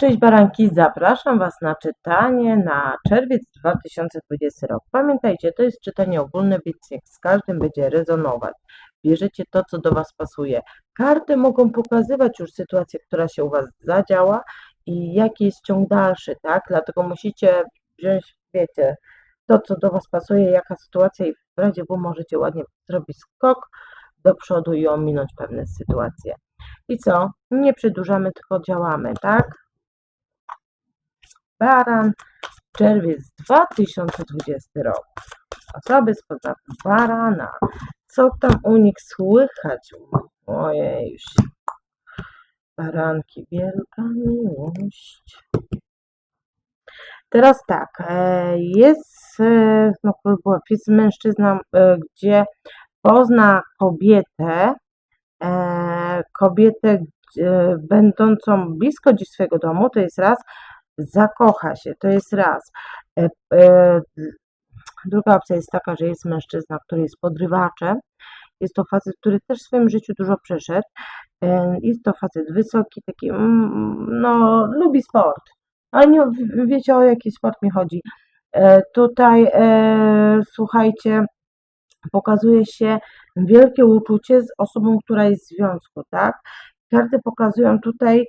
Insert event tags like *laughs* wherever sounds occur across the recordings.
Cześć Baranki, zapraszam Was na czytanie na czerwiec 2020 rok. Pamiętajcie, to jest czytanie ogólne, więc niech z każdym będzie rezonować. Bierzecie to, co do Was pasuje. Karty mogą pokazywać już sytuację, która się u Was zadziała i jaki jest ciąg dalszy, tak? Dlatego musicie wziąć, wiecie, to, co do Was pasuje, jaka sytuacja i w razie W możecie ładnie zrobić skok do przodu i ominąć pewne sytuacje. I co? Nie przedłużamy, tylko działamy, tak? Baran, czerwiec 2020 rok. Osoby z podatku barana. Co tam u nich słychać? Ojej, już. Baranki, wielka miłość. Teraz tak, e, jest, e, no, jest mężczyzna, e, gdzie pozna kobietę, kobietę będącą blisko gdzieś swojego domu, to jest raz, zakocha się, to jest raz. E, e, druga opcja jest taka, że jest mężczyzna, który jest podrywaczem. Jest to facet, który też w swoim życiu dużo przeszedł. E, jest to facet wysoki, taki, mm, no, lubi sport. Ale nie wiecie, o jaki sport mi chodzi. Tutaj, słuchajcie, pokazuje się wielkie uczucie z osobą, która jest w związku, tak? Karty pokazują tutaj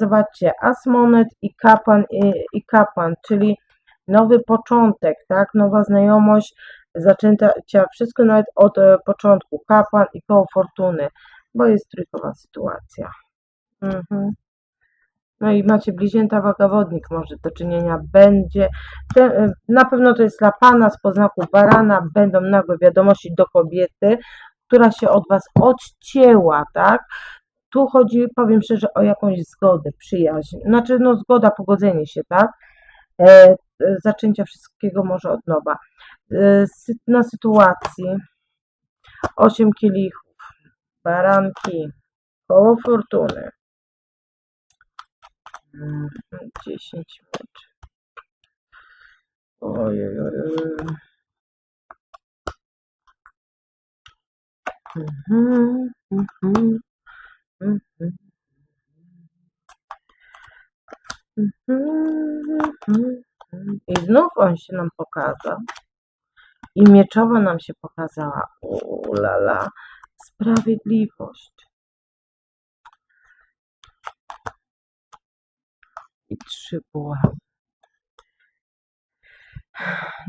zobaczcie, Asmonet i kapłan, i, i kapłan, czyli nowy początek, tak, nowa znajomość, zaczęta wszystko nawet od e, początku, kapłan i koło fortuny, bo jest trójkowa sytuacja. Mhm. No i macie bliźnięta wagawodnik może do czynienia będzie. E, na pewno to jest dla Pana z poznaku barana, będą nagłe wiadomości do kobiety, która się od Was odcięła, tak? Tu chodzi, powiem szczerze, o jakąś zgodę, przyjaźń. Znaczy, no zgoda, pogodzenie się, tak? E, e, zaczęcia wszystkiego może od nowa. E, na sytuacji 8 kielichów, baranki, koło fortuny, 10 meczy. Ojej, ojej. Mhm, mhm. Mhm. I znów on się nam pokazał. I mieczowa nam się pokazała. Ulala, sprawiedliwość. I trzy buławy.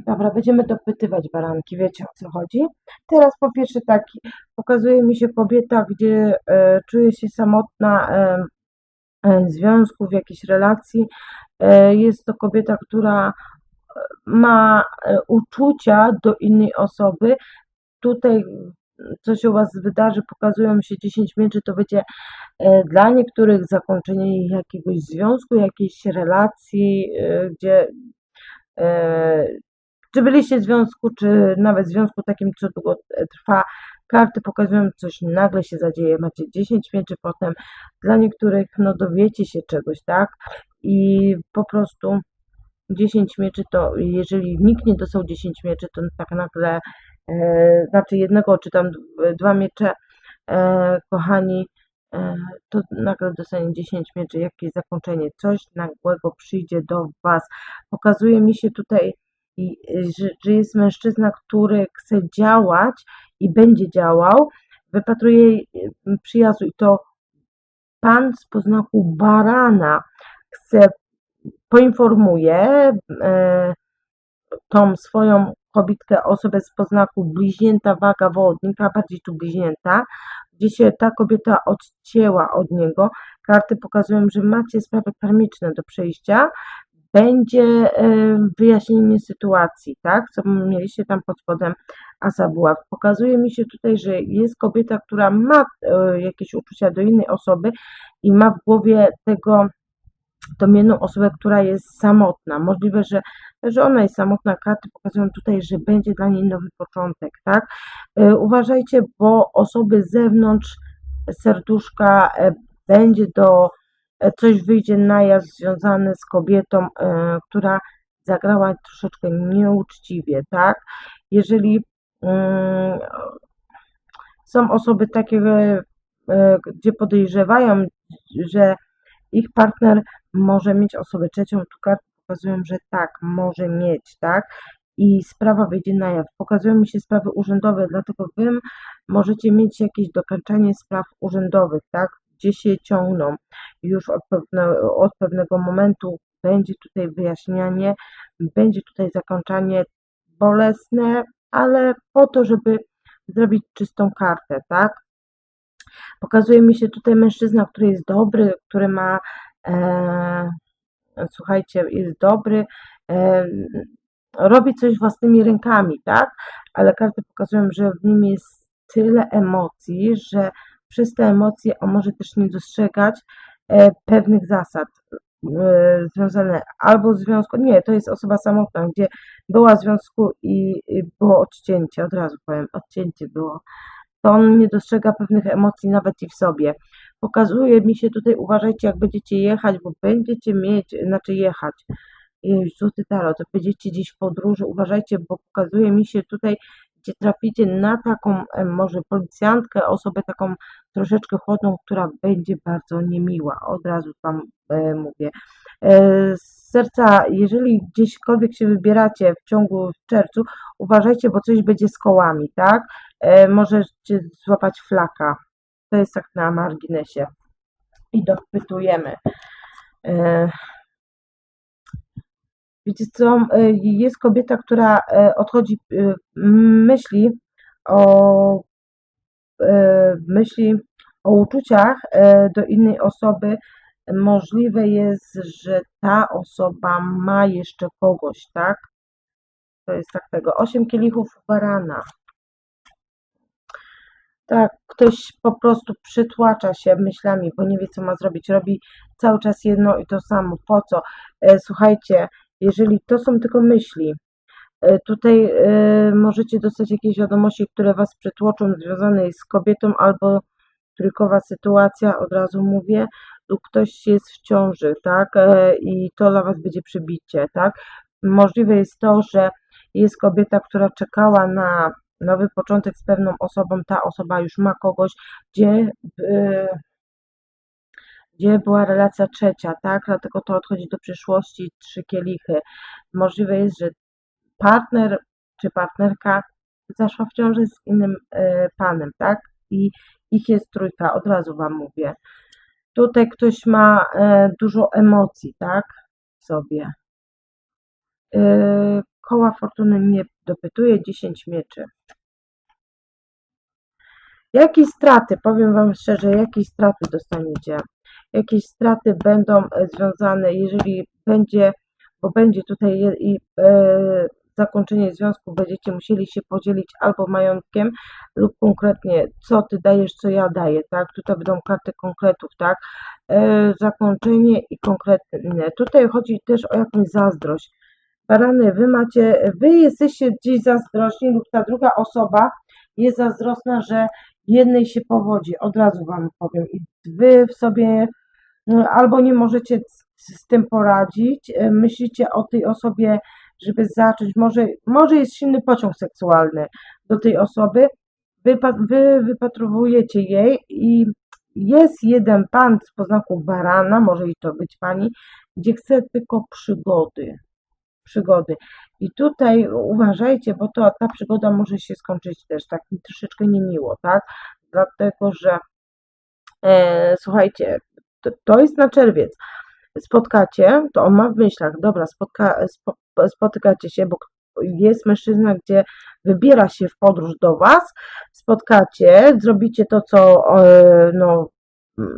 Dobra, będziemy dopytywać baranki, wiecie o co chodzi. Teraz po pierwsze tak, pokazuje mi się kobieta, gdzie e, czuje się samotna e, e, związku, w jakiejś relacji. E, jest to kobieta, która e, ma e, uczucia do innej osoby. Tutaj co się u Was wydarzy, pokazują się 10 mieczy, to będzie dla niektórych zakończenie jakiegoś związku, jakiejś relacji, gdzie E, czy byliście w związku, czy nawet w związku takim, co długo trwa, karty pokazują, coś nagle się zadzieje, macie 10 mieczy, potem dla niektórych, no dowiecie się czegoś, tak? I po prostu 10 mieczy to, jeżeli nikt nie dostał 10 mieczy, to tak nagle, e, znaczy jednego, czy tam dwa miecze, e, kochani, E, to nagle dostanie 10 mieczy, jakieś zakończenie, coś nagłego przyjdzie do Was. Pokazuje mi się tutaj, że, że jest mężczyzna, który chce działać i będzie działał, wypatruje przyjazdu i to Pan z poznaku barana chce, poinformuje e, tą swoją kobietkę, osobę z poznaku bliźnięta, waga, wodnika, bardziej tu bliźnięta, gdzie się ta kobieta odcięła od niego. Karty pokazują, że macie sprawy karmiczne do przejścia. Będzie e, wyjaśnienie sytuacji, tak? Co mieliście tam pod spodem Asa Buław. Pokazuje mi się tutaj, że jest kobieta, która ma e, jakieś uczucia do innej osoby i ma w głowie tego domienną osobę, która jest samotna. Możliwe, że, że ona jest samotna. Karty pokazują tutaj, że będzie dla niej nowy początek, tak? E, uważajcie, bo osoby z zewnątrz serduszka e, będzie do e, coś wyjdzie na jaw związany z kobietą, która zagrała troszeczkę nieuczciwie, tak? Jeżeli mm, są osoby takie, gdzie podejrzewają, że ich partner może mieć osobę trzecią. Tu karty pokazują, że tak, może mieć, tak? I sprawa wyjdzie na jaw. Pokazują mi się sprawy urzędowe, dlatego wy możecie mieć jakieś dokończenie spraw urzędowych, tak? Gdzie się ciągną. Już od, pewne, od pewnego momentu będzie tutaj wyjaśnianie, będzie tutaj zakończenie bolesne, ale po to, żeby zrobić czystą kartę, tak? Pokazuje mi się tutaj mężczyzna, który jest dobry, który ma, e, słuchajcie, jest dobry, robi coś własnymi rękami, tak? Ale karty pokazują, że w nim jest tyle emocji, że przez te emocje on może też nie dostrzegać e, pewnych zasad e, związane albo w związku, nie, to jest osoba samotna, gdzie była w związku i było odcięcie, od razu powiem, odcięcie było to on nie dostrzega pewnych emocji nawet i w sobie. Pokazuje mi się tutaj, uważajcie, jak będziecie jechać, bo będziecie mieć, znaczy jechać, złoty tarot, będziecie gdzieś w podróży, uważajcie, bo pokazuje mi się tutaj, gdzie traficie na taką może policjantkę, osobę taką troszeczkę chłodną, która będzie bardzo niemiła, od razu Wam e, mówię. E, z serca, jeżeli gdzieśkolwiek się wybieracie w ciągu w czerwcu, uważajcie, bo coś będzie z kołami, tak? E, możecie złapać flaka. To jest tak na marginesie. I dopytujemy. E, Wiecie co, e, jest kobieta, która e, odchodzi, myśli o myśli o uczuciach do innej osoby. Możliwe jest, że ta osoba ma jeszcze kogoś, tak? To jest tak tego. Osiem kielichów barana. Tak, ktoś po prostu przytłacza się myślami, bo nie wie, co ma zrobić. Robi cały czas jedno i to samo. Po co? E, Słuchajcie, jeżeli to są tylko myśli, e, tutaj e, możecie dostać jakieś wiadomości, które Was przytłoczą, związane z kobietą albo trójkowa sytuacja, od razu mówię, lub ktoś jest w ciąży, tak? I to dla Was będzie przybicie, tak? Możliwe jest to, że jest kobieta, która czekała na nowy początek z pewną osobą, ta osoba już ma kogoś, gdzie, e, gdzie była relacja trzecia, tak? Dlatego to odchodzi do przyszłości, trzy kielichy. Możliwe jest, że partner czy partnerka zaszła w ciąży z innym e, panem, tak? I ich jest trójka, od razu Wam mówię. Tutaj ktoś ma e, dużo emocji, tak? W sobie. E, koła fortuny mnie dopytuje 10 mieczy. Jakie straty, powiem Wam szczerze, jakie straty dostaniecie? Jakieś straty będą e, związane, jeżeli będzie, bo będzie tutaj je- i e, zakończenie związku, będziecie musieli się podzielić albo majątkiem, lub konkretnie, co Ty dajesz, co ja daję, tak? Tutaj będą karty konkretów, tak? E, zakończenie i konkretne. Tutaj chodzi też o jakąś zazdrość. Barany, wy macie, wy jesteście gdzieś zazdrośni lub ta druga osoba jest zazdrosna, że jednej się powodzi, od razu wam powiem. I wy w sobie no, albo nie możecie z, z tym poradzić, e, myślicie o tej osobie, żeby zacząć, może, może jest silny pociąg seksualny do tej osoby, wy, wy jej i jest jeden pan z poznaku barana, może i to być pani, gdzie chce tylko przygody. Przygody. I tutaj uważajcie, bo to ta przygoda może się skończyć też tak troszeczkę niemiło, tak? Dlatego, że e, słuchajcie, to, to jest na czerwiec. Spotkacie, to on ma w myślach, dobra, spotka, spo, spotykacie się, bo jest mężczyzna, gdzie wybiera się w podróż do Was, spotkacie, zrobicie to, co e, no,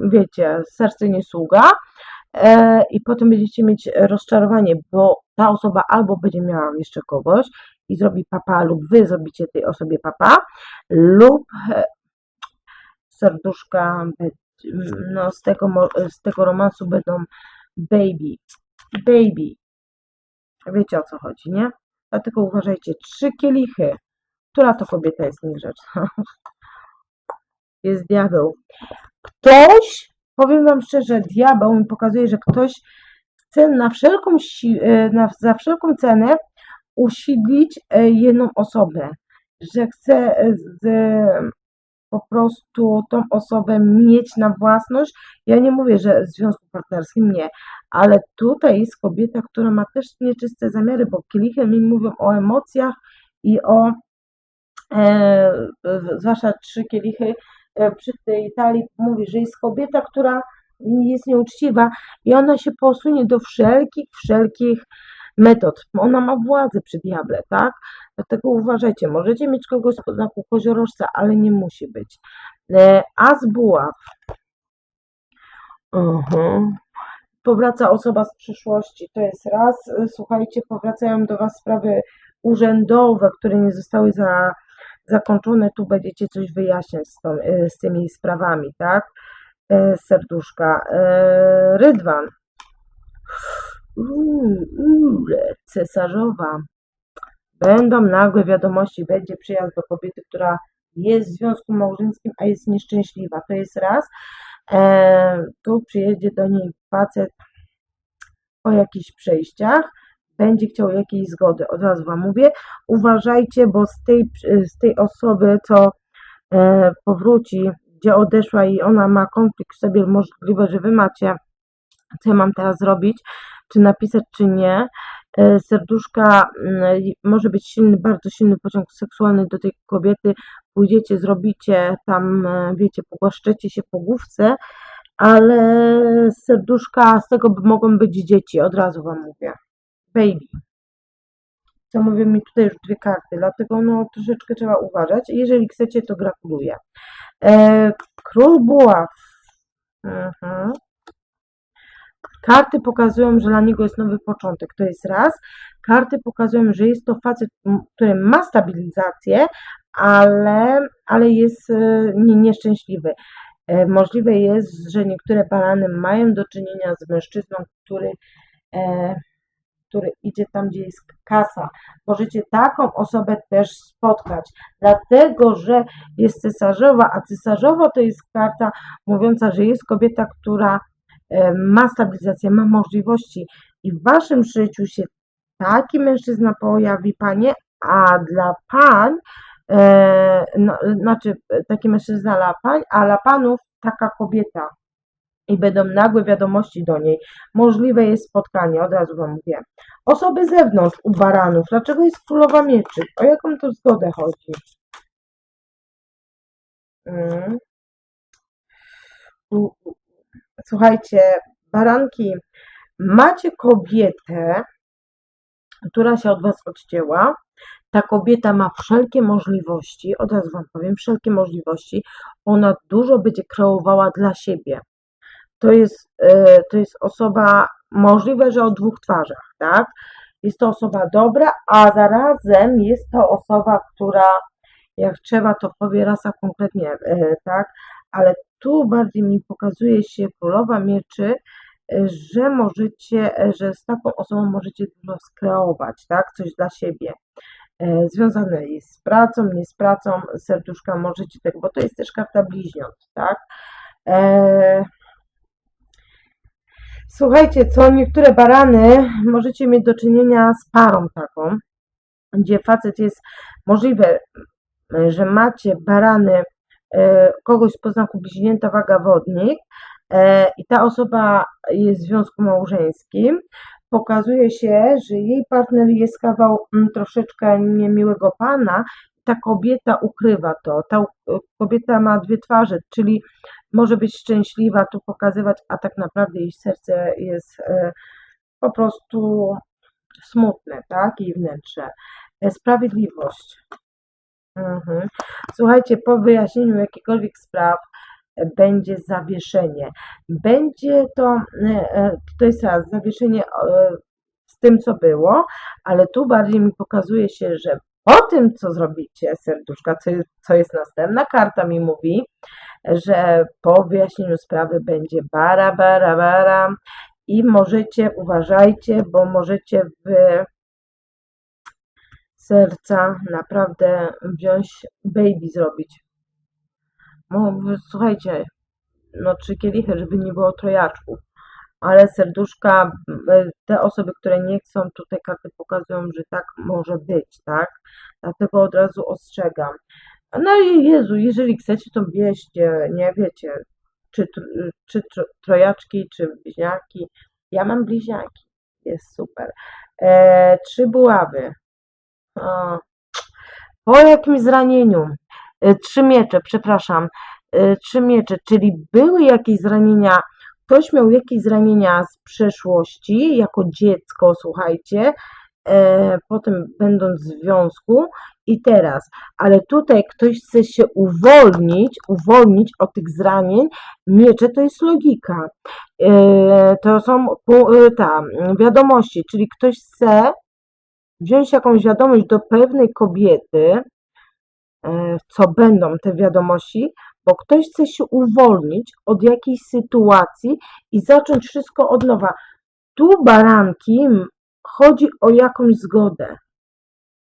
wiecie, serce nie sługa e, i potem będziecie mieć rozczarowanie, bo ta osoba albo będzie miała jeszcze kogoś i zrobi papa, lub Wy zrobicie tej osobie papa, lub e, serduszka, no z tego, z tego romansu będą baby, baby. Wiecie o co chodzi, nie? Dlatego uważajcie, trzy kielichy. Która to kobieta jest niegrzeczna? *laughs* Jest diabeł. Ktoś, powiem Wam szczerze, diabeł mi pokazuje, że ktoś chce na wszelką, si- e, na, za wszelką cenę usiedlić e, jedną osobę. Że chce e, z, po prostu tą osobę mieć na własność. Ja nie mówię, że w związku partnerskim nie, ale tutaj jest kobieta, która ma też nieczyste zamiary, bo kielichy mi mówią o emocjach i o, e, zwłaszcza trzy kielichy e, przy tej talii mówi, że jest kobieta, która jest nieuczciwa i ona się posunie do wszelkich, wszelkich metod. Ona ma władzę przy diable, tak? Dlatego uważajcie, możecie mieć kogoś z znaku koziorożca, ale nie musi być. E, As buław. Mhm. Powraca osoba z przyszłości, to jest raz. Słuchajcie, powracają do Was sprawy urzędowe, które nie zostały za, zakończone. Tu będziecie coś wyjaśniać z, tą, e, z tymi sprawami, tak? E, Serduszka. E, Rydwan. Cesarzowa. Będą nagłe wiadomości, będzie przyjazd do kobiety, która jest w związku małżeńskim, a jest nieszczęśliwa. To jest raz. E, tu przyjedzie do niej facet po jakichś przejściach, będzie chciał jakiejś zgody. Od razu Wam mówię, uważajcie, bo z tej, z tej osoby, co powróci, gdzie odeszła i ona ma konflikt w sobie, możliwe, że Wy macie, co ja mam teraz zrobić, czy napisać, czy nie. E, Serduszka mm, może być silny, bardzo silny pociąg seksualny do tej kobiety. Pójdziecie, zrobicie tam, e, wiecie, pogłaszczecie się po główce, ale serduszka z tego mogą być dzieci, od razu Wam mówię. Baby. Co mówią mi tutaj już dwie karty, dlatego no troszeczkę trzeba uważać. Jeżeli chcecie, to gratuluję. E, Król Buław. Mhm. Karty pokazują, że dla niego jest nowy początek. To jest raz. Karty pokazują, że jest to facet, który ma stabilizację, ale, ale jest e, nie, nieszczęśliwy. E, Możliwe jest, że niektóre barany mają do czynienia z mężczyzną, który, który idzie tam, gdzie jest kasa. Możecie taką osobę też spotkać, dlatego że jest cesarzowa, a cesarzowa to jest karta mówiąca, że jest kobieta, która e, ma stabilizację, ma możliwości i w waszym życiu się taki mężczyzna pojawi, panie, a dla pań, e, no, znaczy e, taki mężczyzna dla pań, a dla panów taka kobieta. I będą nagłe wiadomości do niej. Możliwe jest spotkanie, od razu wam mówię. Osoby z zewnątrz u baranów. Dlaczego jest królowa mieczy? O jaką to zgodę chodzi? Mm. Słuchajcie, baranki, macie kobietę, która się od Was odcięła. Ta kobieta ma wszelkie możliwości, od razu Wam powiem, wszelkie możliwości. Ona dużo będzie kreowała dla siebie. To jest, e, to jest osoba, możliwe, że o dwóch twarzach, tak? Jest to osoba dobra, a zarazem jest to osoba, która jak trzeba, to powie rasa konkretnie, e, tak? Ale tu bardziej mi pokazuje się królowa mieczy, e, że możecie, że z taką osobą możecie dużo skreować, tak? Coś dla siebie. Związane jest z pracą, nie z pracą, serduszka możecie tego, bo to jest też karta bliźniąt, tak? E, Słuchajcie, co niektóre barany możecie mieć do czynienia z parą taką, gdzie facet jest możliwe, że macie barany e, kogoś z poznaku bliźnięta waga wodnik e, i ta osoba jest w związku małżeńskim, pokazuje się, że jej partner jest kawał mm, troszeczkę niemiłego pana, ta kobieta ukrywa to, ta u- kobieta ma dwie twarze, czyli może być szczęśliwa, tu pokazywać, a tak naprawdę jej serce jest e, po prostu smutne, tak, jej wnętrze. E, Sprawiedliwość. Mhm. Słuchajcie, po wyjaśnieniu jakichkolwiek spraw e, będzie zawieszenie. Będzie to, to jest raz, zawieszenie z tym, co było, ale tu bardziej mi pokazuje się, że po tym, co zrobicie, serduszka, co co jest następna karta mi mówi, że po wyjaśnieniu sprawy będzie bara, bara, bara i możecie, uważajcie, bo możecie w serca naprawdę wziąć baby zrobić. Słuchajcie, no trzy kielichy, żeby nie było trojaczków, ale serduszka, m, te osoby, które nie chcą, tutaj karty pokazują, że tak może być, tak? Dlatego od razu ostrzegam. No i Jezu, jeżeli chcecie, to bierzcie, nie wiecie, czy, czy tro- trojaczki, czy bliźniaki. Ja mam bliźniaki, jest super. E, trzy buławy. Po jakimś zranieniu. E, trzy miecze, przepraszam. E, trzy miecze, czyli były jakieś zranienia, ktoś miał jakieś zranienia z przeszłości, jako dziecko, słuchajcie, e, potem będąc w związku. I teraz, ale tutaj ktoś chce się uwolnić, uwolnić od tych zranień, miecze to jest logika. E, to są e, ta, wiadomości, czyli ktoś chce wziąć jakąś wiadomość do pewnej kobiety, e, co będą te wiadomości, bo ktoś chce się uwolnić od jakiejś sytuacji i zacząć wszystko od nowa. Tu baranki chodzi o jakąś zgodę.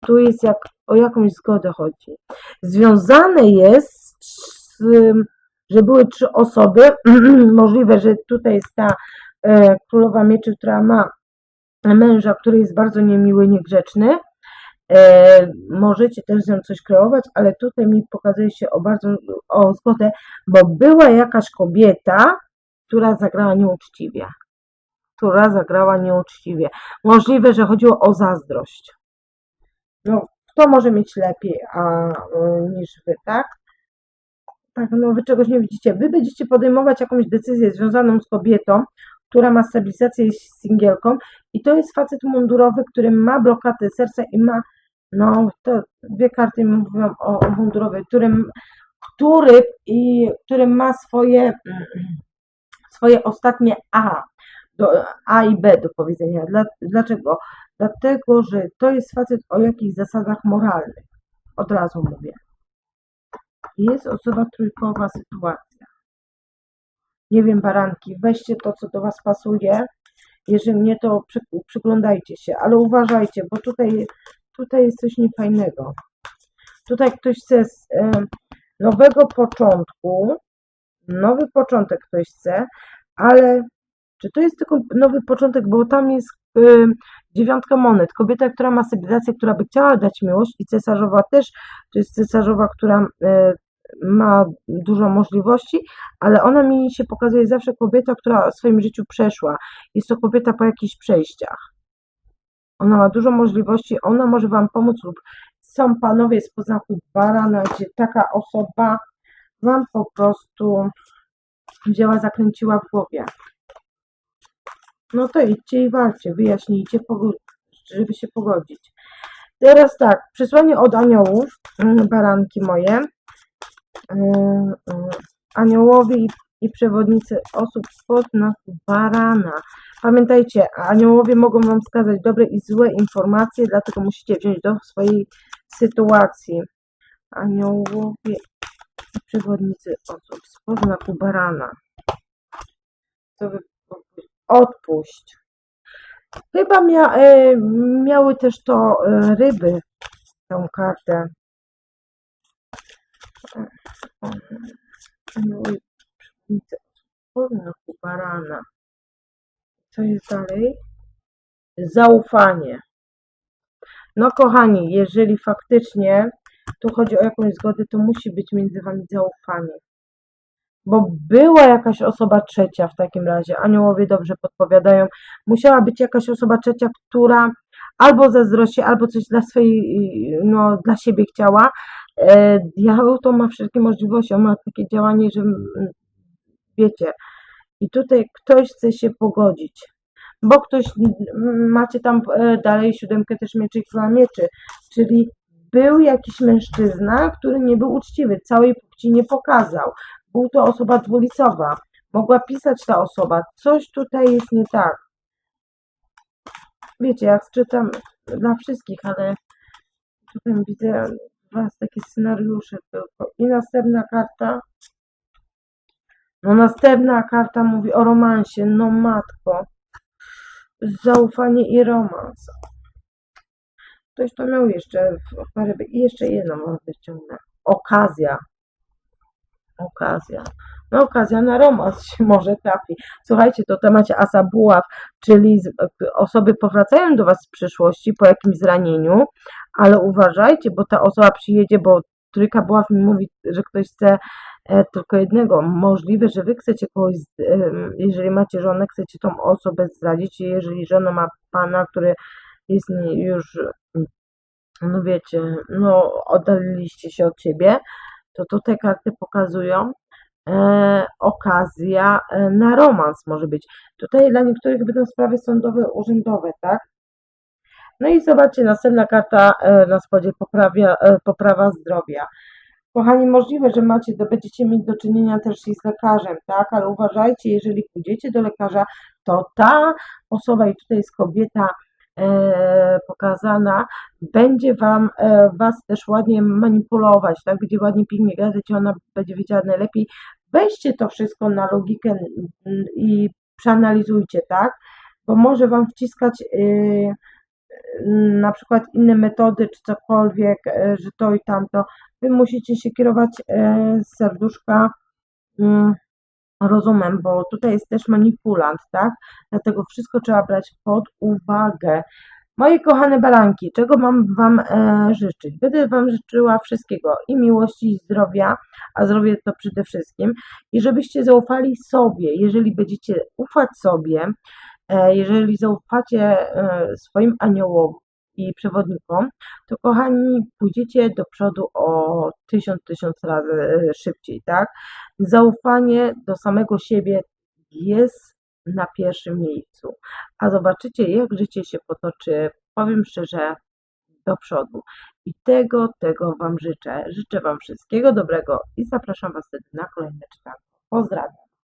Tu jest jak o jakąś zgodę chodzi. Związane jest, z, że były trzy osoby. *clears throat* Możliwe, że tutaj jest ta e, królowa mieczy, która ma męża, który jest bardzo niemiły, niegrzeczny. E, możecie też z nią coś kreować, ale tutaj mi pokazuje się o bardzo o zgodę, bo była jakaś kobieta, która zagrała nieuczciwie. Która zagrała nieuczciwie. Możliwe, że chodziło o zazdrość. No, kto może mieć lepiej a, y, niż wy, tak? Tak, no wy czegoś nie widzicie. Wy będziecie podejmować jakąś decyzję związaną z kobietą, która ma stabilizację jest singielką i to jest facet mundurowy, który ma blokadę serca i ma, no to dwie karty mówią o, o mundurowy, którym, który, i, który ma swoje, swoje ostatnie A, do, A i B do powiedzenia. Dla, dlaczego? Dlatego, że to jest facet o jakichś zasadach moralnych. Od razu mówię. Jest osoba trójkowa sytuacja. Nie wiem, baranki, weźcie to, co do Was pasuje. Jeżeli nie, to przy, przyglądajcie się, ale uważajcie, bo tutaj, tutaj jest coś niefajnego. Tutaj ktoś chce z, nowego początku, nowy początek ktoś chce, ale czy to jest tylko nowy początek, bo tam jest dziewiątka monet, kobieta, która ma stabilizację, która by chciała dać miłość i cesarzowa też, to jest cesarzowa, która e, ma dużo możliwości, ale ona mi się pokazuje zawsze kobieta, która w swoim życiu przeszła. Jest to kobieta po jakichś przejściach. Ona ma dużo możliwości, ona może Wam pomóc lub są panowie z poznaku barana, gdzie taka osoba Wam po prostu wzięła, zakręciła w głowie. No to idźcie i walczcie, wyjaśnijcie, żeby się pogodzić. Teraz tak, przesłanie od aniołów, mm, baranki moje. Yy, yy, Aniołowie i, przewodnicy osób spod znaku barana. Pamiętajcie, aniołowie mogą Wam wskazać dobre i złe informacje, dlatego musicie wziąć do swojej sytuacji. Aniołowie i przewodnicy osób spod znaku barana. To wy odpuść. Chyba mia, e, miały też to e, ryby, tą kartę. Anioły przewodnicy podnochu barana. Co jest dalej? Zaufanie. No kochani, jeżeli faktycznie tu chodzi o jakąś zgodę, to musi być między wami zaufanie. Bo była jakaś osoba trzecia w takim razie, aniołowie dobrze podpowiadają, musiała być jakaś osoba trzecia, która albo zazdrości, albo coś dla swojej, no dla siebie chciała. E, diabeł to ma wszelkie możliwości, on ma takie działanie, że mm, wiecie, i tutaj ktoś chce się pogodzić, bo ktoś, mm, macie tam e, dalej siódemkę też mieczy i mieczy, czyli był jakiś mężczyzna, który nie był uczciwy, całej płci nie pokazał. Był to osoba dwulicowa. Mogła pisać ta osoba. Coś tutaj jest nie tak. Wiecie, jak czytam dla wszystkich, ale tutaj widzę was takie scenariusze tylko. I następna karta. No następna karta mówi o romansie. No matko. Zaufanie i romans. Ktoś to miał jeszcze w parę. I jeszcze jedną mam wyciągnę. Okazja. Okazja. No okazja na romans się może trafi. Słuchajcie, to temacie asa buław, czyli osoby powracają do Was z przyszłości po jakimś zranieniu, ale uważajcie, bo ta osoba przyjedzie, bo trójka buław mi mówi, że ktoś chce tylko jednego. Możliwe, że wy chcecie kogoś, jeżeli macie żonę, chcecie tą osobę zdradzić, jeżeli żona ma pana, który jest już, no wiecie, no oddaliliście się od siebie, to tutaj karty pokazują e, okazja e, na romans może być. Tutaj dla niektórych będą sprawy sądowe, urzędowe, tak? No i zobaczcie, następna karta e, na spodzie poprawia, e, poprawa zdrowia. Kochani, możliwe, że macie, do, będziecie mieć do czynienia też i z lekarzem, tak? Ale uważajcie, jeżeli pójdziecie do lekarza, to ta osoba, i tutaj jest kobieta e, pokazana, będzie wam, e, was też ładnie manipulować, tak? Będzie ładnie, pięknie gadać, ona będzie wiedziała najlepiej. Weźcie to wszystko na logikę i przeanalizujcie, tak? Bo może wam wciskać y, na przykład inne metody, czy cokolwiek, e, że to i tamto. Wy musicie się kierować e, z serduszka mm, rozumem, bo tutaj jest też manipulant, tak? Dlatego wszystko trzeba brać pod uwagę. Moje kochane baranki, czego mam Wam e, życzyć? Będę Wam życzyła wszystkiego i miłości, i zdrowia, a zdrowie to przede wszystkim. I żebyście zaufali sobie, jeżeli będziecie ufać sobie, jeżeli zaufacie e, swoim aniołom i przewodnikom, to kochani, pójdziecie do przodu o tysiąc, tysiąc razy e, szybciej, tak? Zaufanie do samego siebie jest na pierwszym miejscu. A zobaczycie, jak życie się potoczy, powiem szczerze, do przodu. I tego, tego Wam życzę. Życzę Wam wszystkiego dobrego i zapraszam Was wtedy na kolejne czytanko. Pozdrawiam.